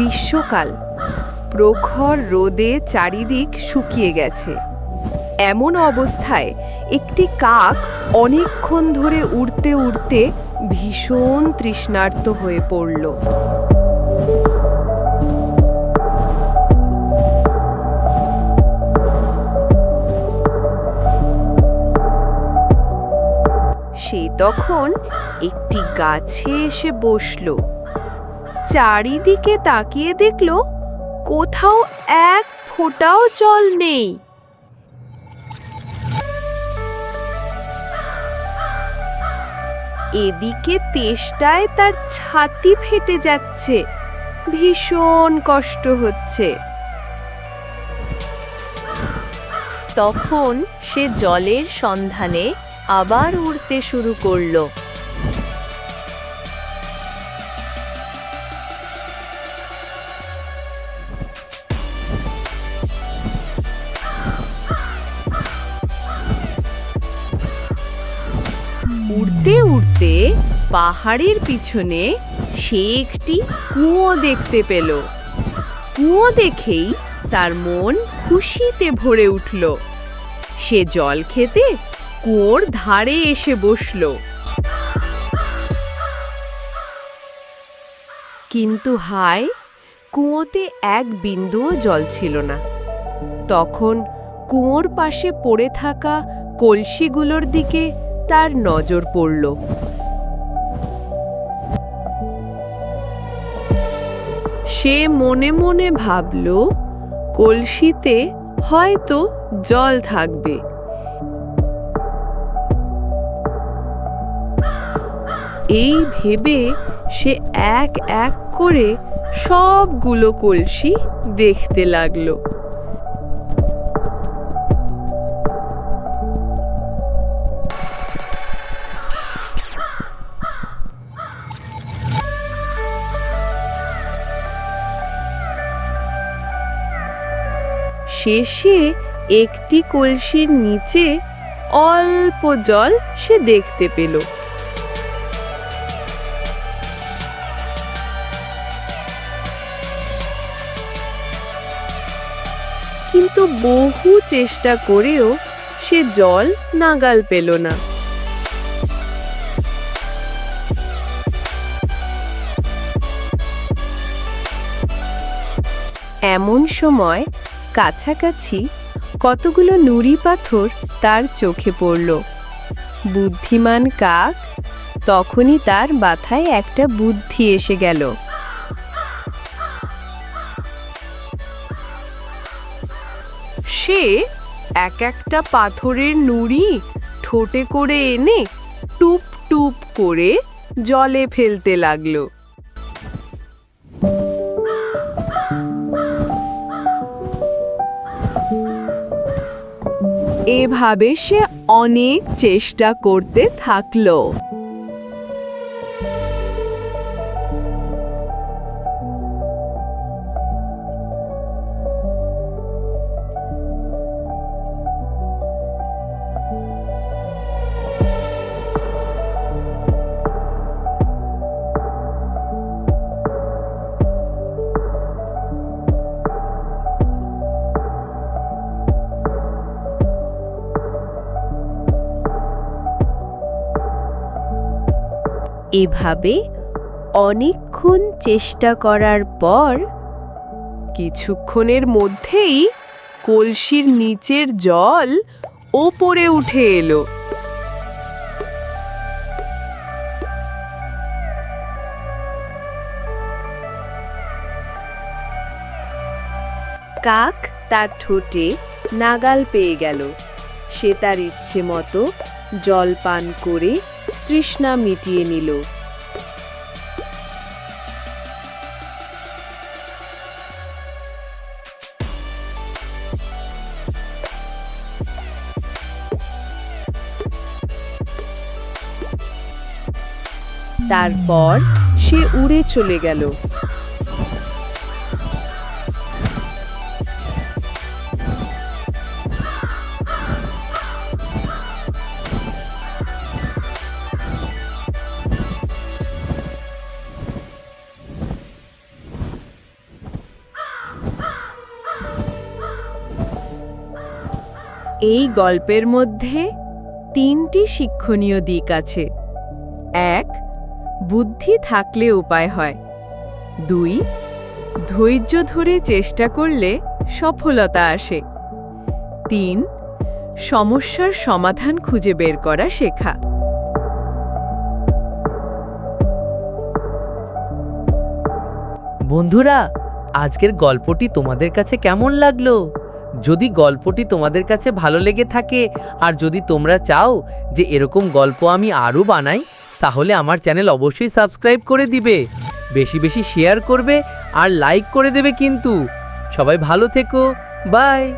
গ্রীষ্মকাল। প্রখর রোদে চারিদিক শুকিয়ে গেছে। এমন অবস্থায় একটি কাক অনেকক্ষণ ধরে উড়তে উড়তে ভীষণ তৃষ্ণার্ত হয়ে পড়ল। সে তখন একটি গাছে এসে বসল। চারিদিকে তাকিয়ে দেখল কোথাও এক ফোঁটাও জল নেই। এদিকে তেষ্টায় তার ছাতি ফেটে যাচ্ছে। ভীষণ কষ্ট হচ্ছে। তখন সে জলের সন্ধানে আবার উড়তে শুরু করল। উড়তে উড়তে পাহাড়ের পিছনে সে একটি কুয়ো দেখতে পেল। কুয়ো দেখেই তার মন খুশিতে ভরে উঠল। সে জল খেতে কুয়োর ধারে এসে বসল। কিন্তু হায়, কুয়োতে এক বিন্দুও জল ছিল না। তখন কুয়োর পাশে পড়ে থাকা কলসিগুলোর দিকে তার নজর পড়ল। সে মনে মনে ভাবল, কলসিতে হয়তো জল থাকবে। এই ভেবে সে এক এক করে সবগুলো কলসি দেখতে লাগল। শেষে একটি কলসির নিচে অল্প জল সে দেখতে পেল। কিন্তু বহু চেষ্টা করেও সে জল নাগাল পেল না। এমন সময় কাছাকাছি কতগুলো নুড়ি পাথর তার চোখে পড়ল। বুদ্ধিমান কাক তখনই তার মাথায় একটা বুদ্ধি এসে গেল। সে এক একটা পাথরের নুড়ি ঠোঁটে করে এনে টুপ টুপ করে জলে ফেলতে লাগল। এভাবে সে অনেক চেষ্টা করতে থাকল। এভাবে অনেকক্ষণ চেষ্টা করার পর কিছুক্ষণের মধ্যেই কলসির নিচের জল ওপরে উঠে এলো। কাক তার ঠোঁটে নাগাল পেয়ে গেল। সে তার ইচ্ছে মতো জল পান করে তৃষ্ণা মিটিয়ে নিল। তারপর সে উড়ে চলে গেল। এই গল্পের মধ্যে তিনটি শিক্ষণীয় দিক আছে। এক, বুদ্ধি থাকলে উপায় হয়। দুই, ধৈর্য ধরে চেষ্টা করলে সফলতা আসে। তিন, সমস্যার সমাধান খুঁজে বের করা শেখা। বন্ধুরা, আজকের গল্পটি তোমাদের কাছে কেমন লাগল? যদি গল্পটি তোমাদের কাছে ভালো লেগে থাকে আর যদি তোমরা চাও যে এরকম গল্প আমি আরও বানাই, তাহলে আমার চ্যানেল অবশ্যই সাবস্ক্রাইব করে দিবে। বেশি বেশি শেয়ার করবে আর লাইক করে দেবে কিন্তু। সবাই ভালো থেকো। বাই।